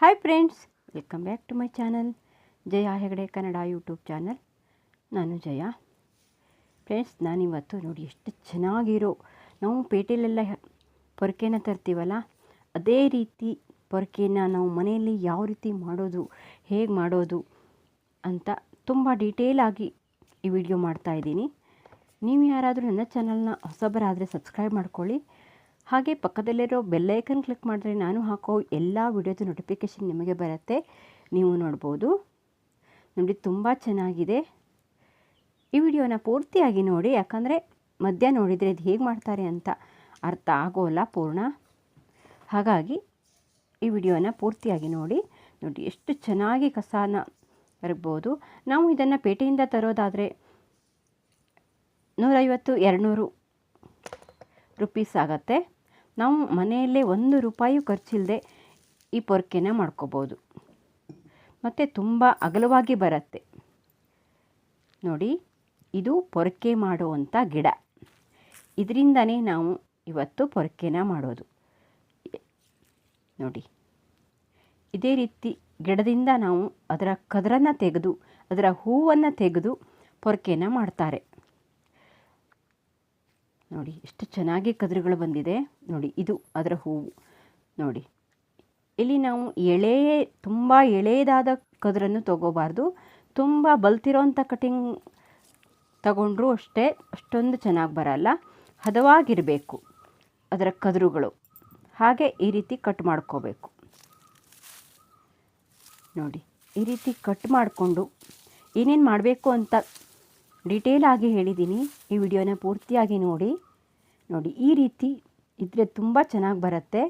Hi friends welcome back to my channel Jaya Hegde Kannada YouTube channel ನಾನು Jaya. Friends ನಾನಿವತ್ತು ನೋಡಿ ಎಷ್ಟು ಚೆನ್ನಾಗಿರೋ, ನಾವು ಪೇಟೆಲೆಲ್ಲ ಪೊರಕೆನ ತರ್ತೀವಲ್ಲ, ಅದೇ ರೀತಿ ಪೊರಕೆನ ನಾವು ಮನೆಯಲ್ಲಿ ಯಾವ ರೀತಿ ಮಾಡೋದು, ಹೇಗೆ ಮಾಡೋದು ಅಂತ ತುಂಬ ಡೀಟೇಲಾಗಿ ಈ ವಿಡಿಯೋ ಮಾಡ್ತಾ ಇದ್ದೀನಿ. ನೀವು ಯಾರಾದರೂ ನನ್ನ ಚಾನಲ್ನ ಹೊಸಬರಾದರೆ ಸಬ್ಸ್ಕ್ರೈಬ್ ಮಾಡ್ಕೊಳ್ಳಿ. ಹಾಗೆ ಪಕ್ಕದಲ್ಲಿರೋ ಬೆಲ್ಲೈಕನ್ ಕ್ಲಿಕ್ ಮಾಡಿದ್ರೆ ನಾನು ಹಾಕೋ ಎಲ್ಲ ವಿಡಿಯೋದ ನೋಟಿಫಿಕೇಷನ್ ನಿಮಗೆ ಬರುತ್ತೆ. ನೀವು ನೋಡ್ಬೋದು. ನೋಡಿ, ತುಂಬ ಚೆನ್ನಾಗಿದೆ. ಈ ವಿಡಿಯೋನ ಪೂರ್ತಿಯಾಗಿ ನೋಡಿ, ಯಾಕಂದರೆ ಮಧ್ಯ ನೋಡಿದರೆ ಇದು ಹೇಗೆ ಮಾಡ್ತಾರೆ ಅಂತ ಅರ್ಥ ಆಗೋಲ್ಲ ಪೂರ್ಣ. ಹಾಗಾಗಿ ಈ ವಿಡಿಯೋನ ಪೂರ್ತಿಯಾಗಿ ನೋಡಿ. ನೋಡಿ, ಎಷ್ಟು ಚೆನ್ನಾಗಿ ಕಸಾನ ಬರ್ಬೋದು ನಾವು ಇದನ್ನು ಪೇಟೆಯಿಂದ ತರೋದಾದರೆ ನೂರೈವತ್ತು, ಎರಡುನೂರು ರುಪೀಸ್ ಆಗುತ್ತೆ. ನಾವು ಮನೆಯಲ್ಲೇ ಒಂದು ರೂಪಾಯಿ ಖರ್ಚಿಲ್ಲದೆ ಈ ಪೊರ್ಕೆನ ಮಾಡ್ಕೋಬೋದು. ಮತ್ತು ತುಂಬ ಅಗಲವಾಗಿ ಬರುತ್ತೆ. ನೋಡಿ, ಇದು ಪೊರಕೆ ಮಾಡುವಂಥ ಗಿಡ. ಇದರಿಂದನೇ ನಾವು ಇವತ್ತು ಪೊರಕೆನ ಮಾಡೋದು. ನೋಡಿ, ಇದೇ ರೀತಿ ಗಿಡದಿಂದ ನಾವು ಅದರ ಕದರನ್ನು ತೆಗೆದು, ಅದರ ಹೂವನ್ನು ತೆಗೆದು ಪೊರಕೆನ ಮಾಡ್ತಾರೆ. ನೋಡಿ, ಎಷ್ಟು ಚೆನ್ನಾಗಿ ಕದ್ರುಗಳು ಬಂದಿದೆ. ನೋಡಿ, ಇದು ಅದರ ಹೂವು. ನೋಡಿ, ಇಲ್ಲಿ ನಾವು ಎಳೆ, ತುಂಬ ಎಳೆಯದಾದ ಕದ್ರನ್ನು ತಗೋಬಾರ್ದು. ತುಂಬ ಬಲ್ತಿರೋಂಥ ಕಟಿಂಗ್ ತಗೊಂಡ್ರೂ ಅಷ್ಟೇ ಅಷ್ಟೊಂದು ಚೆನ್ನಾಗಿ ಬರಲ್ಲ. ಹದವಾಗಿರಬೇಕು ಅದರ ಕದ್ರುಗಳು. ಹಾಗೆ ಈ ರೀತಿ ಕಟ್ ಮಾಡ್ಕೋಬೇಕು. ನೋಡಿ, ಈ ರೀತಿ ಕಟ್ ಮಾಡಿಕೊಂಡು ಏನೇನು ಮಾಡಬೇಕು ಅಂತ ಡೀಟೇಲ್ ಆಗಿ ಹೇಳಿದ್ದೀನಿ. ಈ ವಿಡಿಯೋನ ಪೂರ್ತಿಯಾಗಿ ನೋಡಿ. ನೋಡಿ, ಈ ರೀತಿ ಇದ್ದರೆ ತುಂಬ ಚೆನ್ನಾಗಿ ಬರುತ್ತೆ.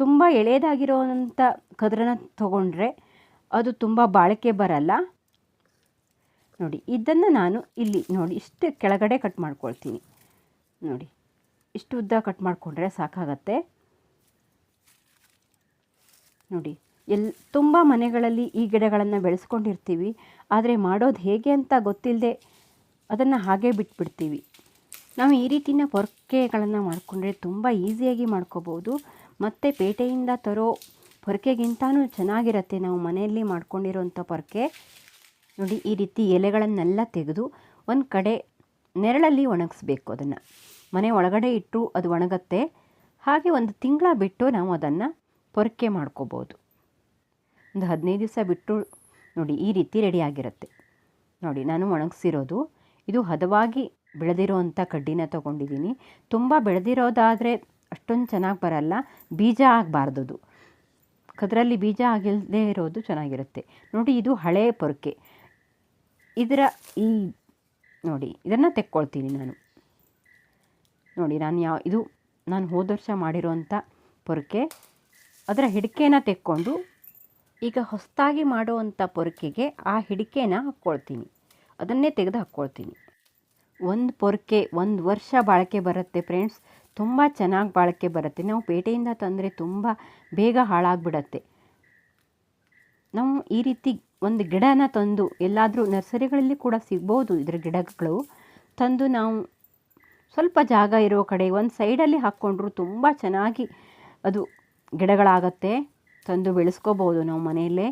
ತುಂಬ ಎಳೆಯದಾಗಿರೋವಂಥ ಕದ್ರನ ತಗೊಂಡ್ರೆ ಅದು ತುಂಬ ಬಾಳಿಕೆ ಬರಲ್ಲ. ನೋಡಿ, ಇದನ್ನು ನಾನು ಇಲ್ಲಿ ನೋಡಿ, ಇಷ್ಟು ಕೆಳಗಡೆ ಕಟ್ ಮಾಡ್ಕೊಳ್ತೀನಿ. ನೋಡಿ, ಇಷ್ಟು ಉದ್ದ ಕಟ್ ಮಾಡಿಕೊಂಡ್ರೆ ಸಾಕಾಗತ್ತೆ. ನೋಡಿ, ಎಲ್, ತುಂಬ ಮನೆಗಳಲ್ಲಿ ಈ ಗಿಡಗಳನ್ನು ಬೆಳೆಸ್ಕೊಂಡಿರ್ತೀವಿ. ಆದರೆ ಮಾಡೋದು ಹೇಗೆ ಅಂತ ಗೊತ್ತಿಲ್ಲದೆ ಅದನ್ನು ಹಾಗೆ ಬಿಟ್ಬಿಡ್ತೀವಿ. ನಾವು ಈ ರೀತಿಯ ಪೊರಕೆಗಳನ್ನು ಮಾಡಿಕೊಂಡ್ರೆ ತುಂಬ ಈಸಿಯಾಗಿ ಮಾಡ್ಕೋಬೋದು. ಮತ್ತು ಪೇಟೆಯಿಂದ ತರೋ ಪೊರಕೆಗಿಂತನೂ ಚೆನ್ನಾಗಿರುತ್ತೆ ನಾವು ಮನೆಯಲ್ಲಿ ಮಾಡ್ಕೊಂಡಿರೋಂಥ ಪೊರಕೆ. ನೋಡಿ, ಈ ರೀತಿ ಎಲೆಗಳನ್ನೆಲ್ಲ ತೆಗೆದು ಒಂದು ಕಡೆ ನೆರಳಲ್ಲಿ ಒಣಗಿಸ್ಬೇಕು ಅದನ್ನು. ಮನೆ ಒಳಗಡೆ ಇಟ್ಟು ಅದು ಒಣಗತ್ತೆ. ಹಾಗೆ ಒಂದು ತಿಂಗಳ ಬಿಟ್ಟು ನಾವು ಅದನ್ನು ಪೊರಕೆ ಮಾಡ್ಕೋಬೋದು. ಒಂದು ಹದಿನೈದು ದಿವಸ ಬಿಟ್ಟು ನೋಡಿ, ಈ ರೀತಿ ರೆಡಿಯಾಗಿರುತ್ತೆ ನೋಡಿ, ನಾನು ಒಣಗಿಸಿರೋದು. ಇದು ಹದವಾಗಿ ಬೆಳೆದಿರೋವಂಥ ಕಡ್ಡಿನ ತೊಗೊಂಡಿದ್ದೀನಿ. ತುಂಬ ಬೆಳೆದಿರೋದಾದರೆ ಅಷ್ಟೊಂದು ಚೆನ್ನಾಗಿ ಬರಲ್ಲ. ಬೀಜ ಆಗಬಾರ್ದು ಅದರಲ್ಲಿ ಬೀಜ ಆಗಿಲ್ಲದೆ ಇರೋದು ಚೆನ್ನಾಗಿರುತ್ತೆ. ನೋಡಿ, ಇದು ಹಳೆಯ ಪೊರಕೆ. ಇದರ ಈ ನೋಡಿ, ಇದನ್ನು ತೆಕ್ಕೊಳ್ತೀನಿ ನಾನು. ನೋಡಿ, ನಾನು ಯಾವ ಇದು ನಾನು ಹೋದ ವರ್ಷ ಮಾಡಿರೋಂಥ ಪೊರಕೆ. ಅದರ ಹಿಡಿಕೆನ ತೆಕ್ಕೊಂಡು ಈಗ ಹೊಸದಾಗಿ ಮಾಡುವಂಥ ಪೊರಕೆಗೆ ಆ ಹಿಡಿಕೆನ ಹಾಕ್ಕೊಳ್ತೀನಿ. ಅದನ್ನೇ ತೆಗೆದು ಹಾಕ್ಕೊಳ್ತೀನಿ. ಒಂದು ಪೊರ್ಕೆ, ಒಂದು ವರ್ಷ ಬಾಳಿಕೆ ಬರುತ್ತೆ ಫ್ರೆಂಡ್ಸ್ ತುಂಬ ಚೆನ್ನಾಗಿ ಬಾಳಿಕೆ ಬರುತ್ತೆ. ನಾವು ಪೇಟೆಯಿಂದ ತಂದರೆ ತುಂಬ ಬೇಗ ಹಾಳಾಗಿಬಿಡತ್ತೆ. ನಾವು ಈ ರೀತಿ ಒಂದು ಗಿಡನ ತಂದು ಎಲ್ಲಾದರೂ ನರ್ಸರಿಗಳಲ್ಲಿ ಕೂಡ ಸಿಗ್ಬೋದು ಇದರ ಗಿಡಗಳು. ತಂದು ನಾವು ಸ್ವಲ್ಪ ಜಾಗ ಇರೋ ಕಡೆ ಒಂದು ಸೈಡಲ್ಲಿ ಹಾಕ್ಕೊಂಡ್ರು ತುಂಬ ಚೆನ್ನಾಗಿ ಅದು ಗಿಡಗಳಾಗತ್ತೆ. ತಂದು ಬೆಳೆಸ್ಕೋಬೋದು ನಾವು ಮನೆಯಲ್ಲೇ.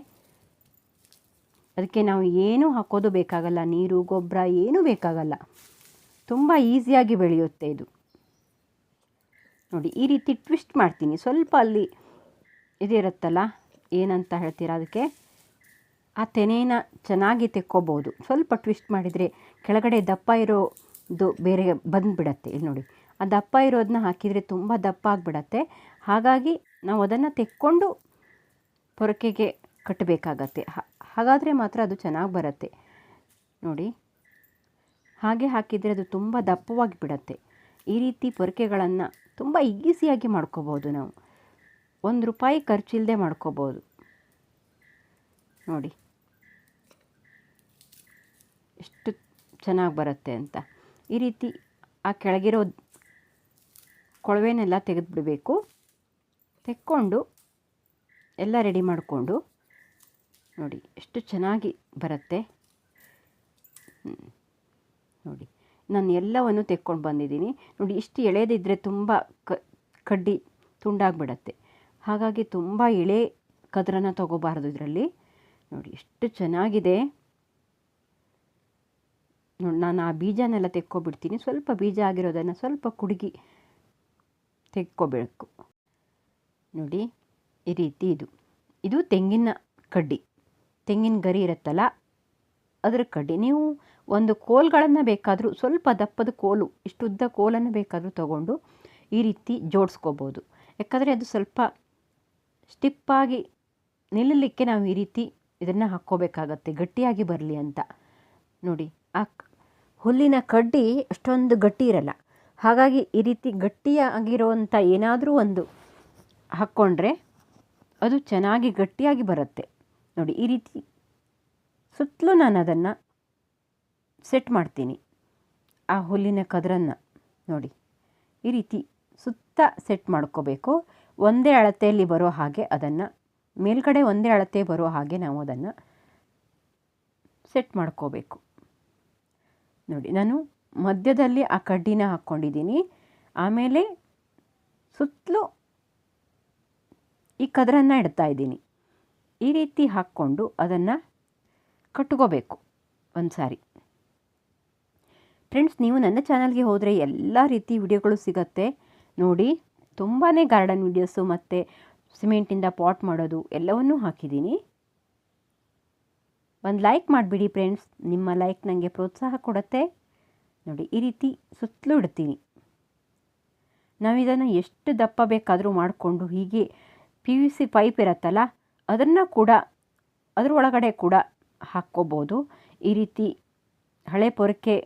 ಅದಕ್ಕೆ ನಾವು ಏನೂ ಹಾಕೋದು ಬೇಕಾಗಲ್ಲ, ನೀರು, ಗೊಬ್ಬರ ಏನೂ ಬೇಕಾಗಲ್ಲ. ತುಂಬ ಈಸಿಯಾಗಿ ಬೆಳೆಯುತ್ತೆ ಇದು. ನೋಡಿ, ಈ ರೀತಿ ಟ್ವಿಸ್ಟ್ ಮಾಡ್ತೀನಿ. ಸ್ವಲ್ಪ ಅಲ್ಲಿ ಇದಿರುತ್ತಲ್ಲ ಏನಂತ ಹೇಳ್ತೀರಾ ಅದಕ್ಕೆ? ಆ ತೆನೆನ ಚೆನ್ನಾಗಿ ತೆಕ್ಕೋಬೋದು. ಸ್ವಲ್ಪ ಟ್ವಿಸ್ಟ್ ಮಾಡಿದರೆ ಕೆಳಗಡೆ ದಪ್ಪ ಇರೋದು ಬೇರೆ ಬಂದುಬಿಡತ್ತೆ. ಇಲ್ಲಿ ನೋಡಿ, ಆ ದಪ್ಪ ಇರೋದನ್ನ ಹಾಕಿದರೆ ತುಂಬ ದಪ್ಪ ಆಗಿಬಿಡತ್ತೆ. ಹಾಗಾಗಿ ನಾವು ಅದನ್ನು ತೆಕ್ಕೊಂಡು ಪೊರಕೆಗೆ ಕಟ್ಟಬೇಕಾಗತ್ತೆ. ಹಾಗಾದರೆ ಮಾತ್ರ ಅದು ಚೆನ್ನಾಗಿ ಬರುತ್ತೆ. ನೋಡಿ. ಹಾಗೆ ಹಾಕಿದರೆ ಅದು ತುಂಬ ದಪ್ಪವಾಗಿ ಬಿಡತ್ತೆ. ಈ ರೀತಿ ಪೊರಕೆಗಳನ್ನು ತುಂಬ ಈಸಿಯಾಗಿ ಮಾಡ್ಕೋಬೋದು ನಾವು. ಒಂದು ರೂಪಾಯಿ ಖರ್ಚಿಲ್ಲದೆ ಮಾಡ್ಕೋಬೋದು. ನೋಡಿ. ಎಷ್ಟು ಚೆನ್ನಾಗಿ ಬರುತ್ತೆ ಅಂತ. ಈ ರೀತಿ ಆ ಕೆಳಗಿರೋ ಕೊಳವೆನೆಲ್ಲ ತೆಗೆದುಬಿಡಬೇಕು. ತೆಕ್ಕೊಂಡು ಎಲ್ಲ ರೆಡಿ ಮಾಡಿಕೊಂಡು ನೋಡಿ, ಎಷ್ಟು ಚೆನ್ನಾಗಿ ಬರುತ್ತೆ. ನೋಡಿ, ನಾನು ಎಲ್ಲವನ್ನು ತೆಕ್ಕೊಂಡು ಬಂದಿದ್ದೀನಿ. ನೋಡಿ, ಇಷ್ಟು ಎಳೆದಿದ್ದರೆ ತುಂಬ ಕ, ಕಡ್ಡಿ ತುಂಡಾಗಿಬಿಡತ್ತೆ. ಹಾಗಾಗಿ ತುಂಬ ಎಳೆ ಕದ್ರನ ತಗೋಬಾರ್ದು ಇದರಲ್ಲಿ. ನೋಡಿ, ಎಷ್ಟು ಚೆನ್ನಾಗಿದೆ. ನೋಡಿ, ನಾನು ಆ ಬೀಜನೆಲ್ಲ ತೆಕ್ಕೊಬಿಡ್ತೀನಿ. ಸ್ವಲ್ಪ ಬೀಜ ಆಗಿರೋದನ್ನು ಸ್ವಲ್ಪ ಕುಡುಗಿ ತೆಕ್ಕೋಬೇಕು. ನೋಡಿ, ಈ ರೀತಿ ಇದು. ಇದು ತೆಂಗಿನ ಕಡ್ಡಿ. ತೆಂಗಿನ ಗರಿ ಇರುತ್ತಲ್ಲ, ಅದರ ಕಡ್ಡಿ ನೀವು ಒಂದು ಕೋಲ್ಗಳನ್ನು ಬೇಕಾದರೂ, ಸ್ವಲ್ಪ ದಪ್ಪದ ಕೋಲು ಇಷ್ಟುದ್ದ ಕೋಲನ್ನು ಬೇಕಾದರೂ ತಗೊಂಡು ಈ ರೀತಿ ಜೋಡಿಸ್ಕೋಬೋದು. ಯಾಕಂದರೆ ಅದು ಸ್ವಲ್ಪ ಸ್ಟಿಪ್ಪಾಗಿ ನಿಲ್ಲಲಿಕ್ಕೆ ನಾವು ಈ ರೀತಿ ಇದನ್ನು ಹಾಕ್ಕೋಬೇಕಾಗತ್ತೆ, ಗಟ್ಟಿಯಾಗಿ ಬರಲಿ ಅಂತ. ನೋಡಿ, ಆ ಹುಲ್ಲಿನ ಕಡ್ಡಿ ಅಷ್ಟೊಂದು ಗಟ್ಟಿ ಇರಲ್ಲ. ಹಾಗಾಗಿ ಈ ರೀತಿ ಗಟ್ಟಿಯಾಗಿರುವಂಥ ಏನಾದರೂ ಒಂದು ಹಾಕ್ಕೊಂಡ್ರೆ ಅದು ಚೆನ್ನಾಗಿ ಗಟ್ಟಿಯಾಗಿ ಬರುತ್ತೆ. ನೋಡಿ, ಈ ರೀತಿ ಸುತ್ತಲೂ ನಾನು ಅದನ್ನು ಸೆಟ್ ಮಾಡ್ತೀನಿ. ಆ ಹುಲ್ಲಿನ ಕದರನ್ನು ನೋಡಿ, ಈ ರೀತಿ ಸುತ್ತ ಸೆಟ್ ಮಾಡ್ಕೋಬೇಕು. ಒಂದೇ ಅಳತೆಯಲ್ಲಿ ಬರೋ ಹಾಗೆ ಅದನ್ನು, ಮೇಲ್ಗಡೆ ಒಂದೇ ಅಳತೆ ಬರೋ ಹಾಗೆ ನಾವು ಅದನ್ನು ಸೆಟ್ ಮಾಡ್ಕೋಬೇಕು. ನೋಡಿ, ನಾನು ಮಧ್ಯದಲ್ಲಿ ಆ ಕಡ್ಡಿನ ಹಾಕ್ಕೊಂಡಿದ್ದೀನಿ. ಆಮೇಲೆ ಸುತ್ತಲೂ ಈ ಕದರನ್ನು ಇಡ್ತಾ ಇದ್ದೀನಿ. ಈ ರೀತಿ ಹಾಕ್ಕೊಂಡು ಅದನ್ನು ಕಟ್ಕೋಬೇಕು ಒಂದು ಸಾರಿ ಫ್ರೆಂಡ್ಸ್ ನೀವು ನನ್ನ ಚಾನಲ್ಗೆ ಹೋದರೆ ಎಲ್ಲ ರೀತಿ ವಿಡಿಯೋಗಳು ಸಿಗತ್ತೆ. ನೋಡಿ ತುಂಬಾ ಗಾರ್ಡನ್ ವಿಡಿಯೋಸು ಮತ್ತು ಸಿಮೆಂಟಿಂದ ಪಾಟ್ ಮಾಡೋದು ಎಲ್ಲವನ್ನೂ ಹಾಕಿದ್ದೀನಿ. ಒಂದು ಲೈಕ್ ಮಾಡಿಬಿಡಿ ಫ್ರೆಂಡ್ಸ್ ನಿಮ್ಮ ಲೈಕ್ ನನಗೆ ಪ್ರೋತ್ಸಾಹ ಕೊಡುತ್ತೆ. ನೋಡಿ, ಈ ರೀತಿ ಸುತ್ತಲೂ ಇಡ್ತೀನಿ. ನಾವು ಇದನ್ನು ಎಷ್ಟು ದಪ್ಪ ಬೇಕಾದರೂ ಮಾಡಿಕೊಂಡು ಹೀಗೆ ಪಿ ಯು ಸಿ ಪೈಪ್ ಇರುತ್ತಲ್ಲ ಅದನ್ನು ಕೂಡ ಅದರೊಳಗಡೆ ಕೂಡ ಹಾಕ್ಕೋಬೋದು. ಈ ರೀತಿ ಹಳೆ ಪೊರಕೆ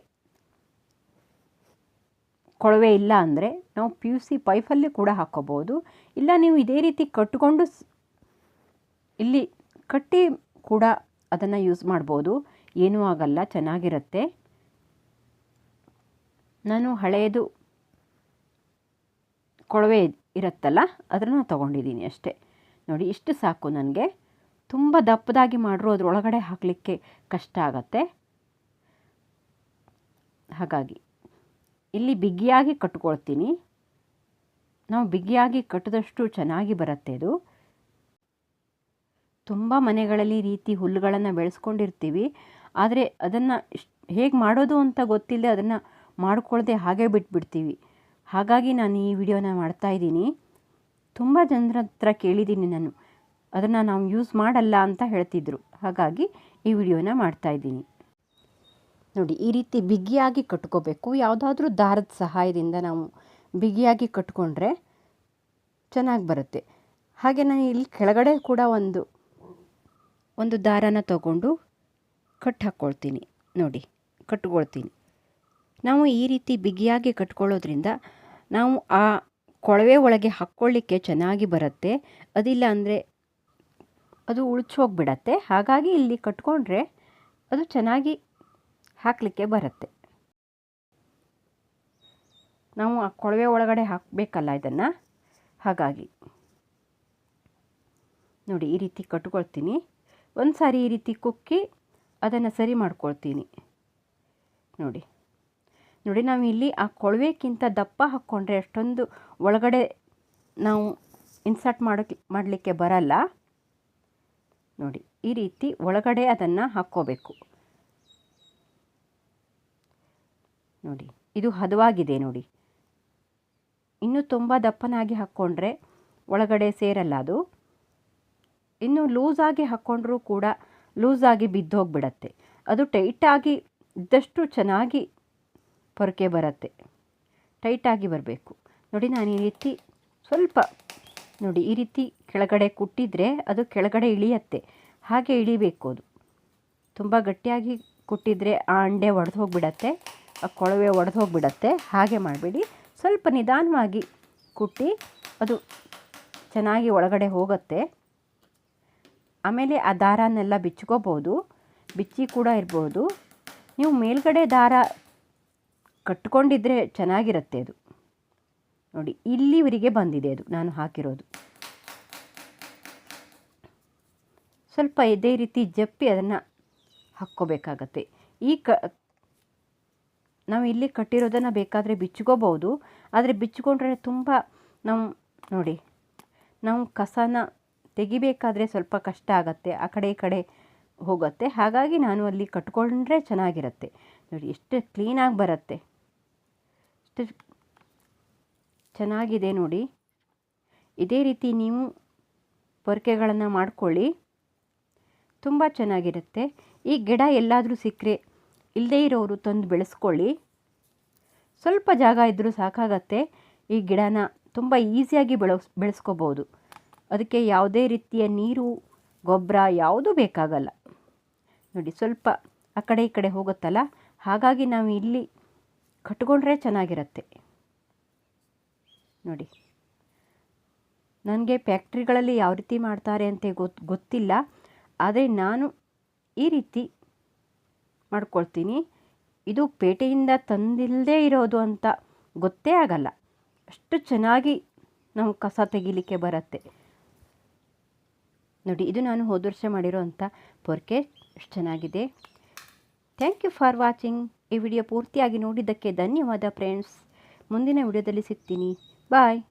ಕೊಳವೆ ಇಲ್ಲ ಅಂದರೆ ನಾವು ಪಿ ಯು ಸಿ ಪೈಪಲ್ಲಿ ಕೂಡ ಹಾಕ್ಕೋಬೋದು. ಇಲ್ಲ ನೀವು ಇದೇ ರೀತಿ ಕಟ್ಟಿಕೊಂಡು ಇಲ್ಲಿ ಕಟ್ಟಿ ಕೂಡ ಅದನ್ನು ಯೂಸ್ ಮಾಡ್ಬೋದು. ಏನೂ ಆಗಲ್ಲ, ಚೆನ್ನಾಗಿರುತ್ತೆ. ನಾನು ಹಳೆಯದು ಕೊಳವೆ ಇರುತ್ತಲ್ಲ, ಅದನ್ನು ತಗೊಂಡಿದ್ದೀನಿ ಅಷ್ಟೇ. ನೋಡಿ, ಇಷ್ಟು ಸಾಕು ನನಗೆ. ತುಂಬ ದಪ್ಪದಾಗಿ ಮಾಡಿರೋ, ಅದರೊಳಗಡೆ ಹಾಕಲಿಕ್ಕೆ ಕಷ್ಟ ಆಗತ್ತೆ. ಹಾಗಾಗಿ, ಇಲ್ಲಿ ಬಿಗಿಯಾಗಿ ಕಟ್ಕೊಳ್ತೀನಿ. ನಾವು ಬಿಗಿಯಾಗಿ ಕಟ್ಟಿದಷ್ಟು ಚೆನ್ನಾಗಿ ಬರುತ್ತೆ ಇದು. ತುಂಬ ಮನೆಗಳಲ್ಲಿ ರೀತಿ ಹುಲ್ಲುಗಳನ್ನು ಬೆಳೆಸ್ಕೊಂಡಿರ್ತೀವಿ. ಆದರೆ, ಅದನ್ನು ಹೇಗೆ ಮಾಡೋದು ಅಂತ ಗೊತ್ತಿಲ್ಲದೆ ಅದನ್ನು ಮಾಡ್ಕೊಳ್ಳದೆ ಹಾಗೆ ಬಿಟ್ಬಿಡ್ತೀವಿ. ಹಾಗಾಗಿ ನಾನು ಈ ವಿಡಿಯೋನ ಮಾಡ್ತಾ ಇದ್ದೀನಿ. ತುಂಬ ಜನರ ಹತ್ರ ಕೇಳಿದ್ದೀನಿ ನಾನು. ಅದನ್ನು ನಾವು ಯೂಸ್ ಮಾಡಲ್ಲ ಅಂತ ಹೇಳ್ತಿದ್ರು. ಹಾಗಾಗಿ ಈ ವಿಡಿಯೋನ ಮಾಡ್ತಾ ಇದ್ದೀನಿ. ನೋಡಿ, ಈ ರೀತಿ ಬಿಗಿಯಾಗಿ ಕಟ್ಕೋಬೇಕು. ಯಾವುದಾದ್ರೂ ದಾರದ ಸಹಾಯದಿಂದ ನಾವು ಬಿಗಿಯಾಗಿ ಕಟ್ಕೊಂಡ್ರೆ ಚೆನ್ನಾಗಿ ಬರುತ್ತೆ. ಹಾಗೆ ನಾನು ಇಲ್ಲಿ ಕೆಳಗಡೆ ಕೂಡ ಒಂದು ಒಂದು ದಾರನ ತಗೊಂಡು ಕಟ್ ಹಾಕ್ಕೊಳ್ತೀನಿ ನೋಡಿ, ಕಟ್ಕೊಳ್ತೀನಿ. ನಾವು ಈ ರೀತಿ ಬಿಗಿಯಾಗಿ ಕಟ್ಕೊಳ್ಳೋದ್ರಿಂದ ನಾವು ಆ ಕೊಳವೆ ಒಳಗೆ ಹಾಕ್ಕೊಳ್ಳಿಕ್ಕೆ ಚೆನ್ನಾಗಿ ಬರುತ್ತೆ. ಅದಿಲ್ಲ ಅಂದರೆ ಅದು ಉಳ್ಚೋಗ್ಬಿಡತ್ತೆ ಹಾಗಾಗಿ ಇಲ್ಲಿ ಕಟ್ಕೊಂಡ್ರೆ ಅದು ಚೆನ್ನಾಗಿ ಹಾಕಲಿಕ್ಕೆ ಬರುತ್ತೆ. ನಾವು ಆ ಕೊಳವೆ ಒಳಗಡೆ ಹಾಕಬೇಕಲ್ಲ ಇದನ್ನು? ಹಾಗಾಗಿ. ನೋಡಿ, ಈ ರೀತಿ ಕಟ್ಕೊಳ್ತೀನಿ. ಒಂದು ಸಾರಿ ಈ ರೀತಿ ಕುಕ್ಕಿ ಅದನ್ನು ಸರಿ ಮಾಡ್ಕೊಳ್ತೀನಿ. ನೋಡಿ. ನೋಡಿ, ನಾವು ಇಲ್ಲಿ ಆ ಕೊಳವೆಕ್ಕಿಂತ ದಪ್ಪ ಹಾಕ್ಕೊಂಡ್ರೆ ಅಷ್ಟೊಂದು ಒಳಗಡೆ ನಾವು ಇನ್ಸರ್ಟ್ ಮಾಡೋಕ್ಕೆ ಮಾಡಲಿಕ್ಕೆ ಬರಲ್ಲ. ನೋಡಿ, ಈ ರೀತಿ ಒಳಗಡೆ ಅದನ್ನು ಹಾಕ್ಕೋಬೇಕು. ನೋಡಿ, ಇದು ಹದವಾಗಿದೆ ನೋಡಿ. ಇನ್ನು ತುಂಬ ದಪ್ಪನಾಗಿ ಹಾಕ್ಕೊಂಡ್ರೆ ಒಳಗಡೆ ಸೇರಲ್ಲ ಅದು. ಇನ್ನು ಲೂಸಾಗಿ ಹಾಕ್ಕೊಂಡ್ರೂ ಕೂಡ ಲೂಸಾಗಿ ಬಿದ್ದೋಗಿಬಿಡತ್ತೆ. ಅದು ಟೈಟಾಗಿ ಇದ್ದಷ್ಟು ಚೆನ್ನಾಗಿ ಪೊರಕೆ ಬರುತ್ತೆ. ಟೈಟಾಗಿ ಬರಬೇಕು. ನೋಡಿ ನಾನು ಈ ರೀತಿ ಸ್ವಲ್ಪ ನೋಡಿ ಈ ರೀತಿ ಕೆಳಗಡೆ ಕುಟ್ಟಿದರೆ ಅದು ಕೆಳಗಡೆ ಇಳಿಯತ್ತೆ. ಹಾಗೆ ಇಳಿಬೇಕು ಅದು. ತುಂಬ ಗಟ್ಟಿಯಾಗಿ ಕುಟ್ಟಿದರೆ ಆ ಅಂಡೆ ಒಡೆದು ಹೋಗಿಬಿಡತ್ತೆ. ಆ ಕೊಳವೆ ಒಡೆದು ಹೋಗಿಬಿಡತ್ತೆ. ಹಾಗೆ ಮಾಡಬೇಡಿ. ಸ್ವಲ್ಪ ನಿಧಾನವಾಗಿ ಕುಟ್ಟಿ ಅದು ಚೆನ್ನಾಗಿ ಒಳಗಡೆ ಹೋಗುತ್ತೆ. ಆಮೇಲೆ ಆ ದಾರನೆಲ್ಲ ಬಿಚ್ಕೋಬೋದು. ಬಿಚ್ಚಿ ಕೂಡ ಇರ್ಬೋದು. ನೀವು ಮೇಲ್ಗಡೆ ದಾರ ಕಟ್ಕೊಂಡಿದ್ರೆ ಚೆನ್ನಾಗಿರುತ್ತೆ ಅದು. ನೋಡಿ, ಇಲ್ಲಿವರೆಗೆ ಬಂದಿದೆ ಅದು, ನಾನು ಹಾಕಿರೋದು. ಸ್ವಲ್ಪ ಇದೇ ರೀತಿ ಜಪ್ಪಿ ಅದನ್ನು ಹಾಕ್ಕೋಬೇಕಾಗತ್ತೆ. ಈ ಕ, ನಾವು ಇಲ್ಲಿ ಕಟ್ಟಿರೋದನ್ನು ಬೇಕಾದರೆ ಬಿಚ್ಕೋಬೋದು ಆದರೆ ಬಿಚ್ಕೊಂಡ್ರೆ ತುಂಬ ನಾವು ನೋಡಿ ನಾವು ಕಸನ ತೆಗಿಬೇಕಾದ್ರೆ ಸ್ವಲ್ಪ ಕಷ್ಟ ಆಗುತ್ತೆ, ಆ ಕಡೆ ಈ ಕಡೆ ಹೋಗುತ್ತೆ. ಹಾಗಾಗಿ ನಾನು ಅಲ್ಲಿ ಕಟ್ಕೊಂಡ್ರೆ ಚೆನ್ನಾಗಿರುತ್ತೆ. ನೋಡಿ, ಎಷ್ಟು ಕ್ಲೀನಾಗಿ ಬರುತ್ತೆ. ಎಷ್ಟು ಚೆನ್ನಾಗಿದೆ ನೋಡಿ. ಇದೇ ರೀತಿ ನೀವು ಪೊರಕೆಗಳನ್ನು ಮಾಡ್ಕೊಳ್ಳಿ. ತುಂಬ ಚೆನ್ನಾಗಿರುತ್ತೆ. ಈ ಗಿಡ ಎಲ್ಲಾದರೂ ಸಿಕ್ಕರೆ ಇಲ್ಲದೇ ಇರೋರು ತಂದು ಬೆಳೆಸ್ಕೊಳ್ಳಿ. ಸ್ವಲ್ಪ ಜಾಗ ಇದ್ದರೂ ಸಾಕಾಗತ್ತೆ. ಈ ಗಿಡನ ತುಂಬ ಈಸಿಯಾಗಿ ಬೆಳೆಸ್ ಬೆಳೆಸ್ಕೋಬೋದು. ಅದಕ್ಕೆ ಯಾವುದೇ ರೀತಿಯ ನೀರು, ಗೊಬ್ಬರ ಯಾವುದೂ ಬೇಕಾಗಲ್ಲ. ನೋಡಿ ಸ್ವಲ್ಪ ಆ ಕಡೆ ಈ ಕಡೆ ಹೋಗುತ್ತಲ್ಲ? ಹಾಗಾಗಿ ನಾವು ಇಲ್ಲಿ ಕಟ್ಕೊಂಡ್ರೆ ಚೆನ್ನಾಗಿರತ್ತೆ. ನೋಡಿ. ನನಗೆ ಫ್ಯಾಕ್ಟ್ರಿಗಳಲ್ಲಿ ಯಾವ ರೀತಿ ಮಾಡ್ತಾರೆ ಅಂತ ಗೊತ್ತು ಗೊತ್ತಿಲ್ಲ. ಆದರೆ ನಾನು ಈ ರೀತಿ ಮಾಡ್ಕೊಳ್ತೀನಿ. ಇದು ಪೇಟೆಯಿಂದ ತಂದಿಲ್ಲದೇ ಇರೋದು ಅಂತ ಗೊತ್ತೇ ಆಗಲ್ಲ. ಅಷ್ಟು ಚೆನ್ನಾಗಿ ನಾವು ಕಸ ತೆಗಿಲಿಕ್ಕೆ ಬರುತ್ತೆ. ನೋಡಿ, ಇದು ನಾನು ಹೋದ ವರ್ಷ ಮಾಡಿರೋ ಅಂಥ ಪೊರ್ಕೆ ಚೆನ್ನಾಗಿದೆ. ಥ್ಯಾಂಕ್ ಯು ಫಾರ್ ವಾಚಿಂಗ್ ಈ ವಿಡಿಯೋ ಪೂರ್ತಿಯಾಗಿ ನೋಡಿದ್ದಕ್ಕೆ ಧನ್ಯವಾದ ಫ್ರೆಂಡ್ಸ್ ಮುಂದಿನ ವಿಡಿಯೋದಲ್ಲಿ ಸಿಗ್ತೀನಿ. ಬಾಯ್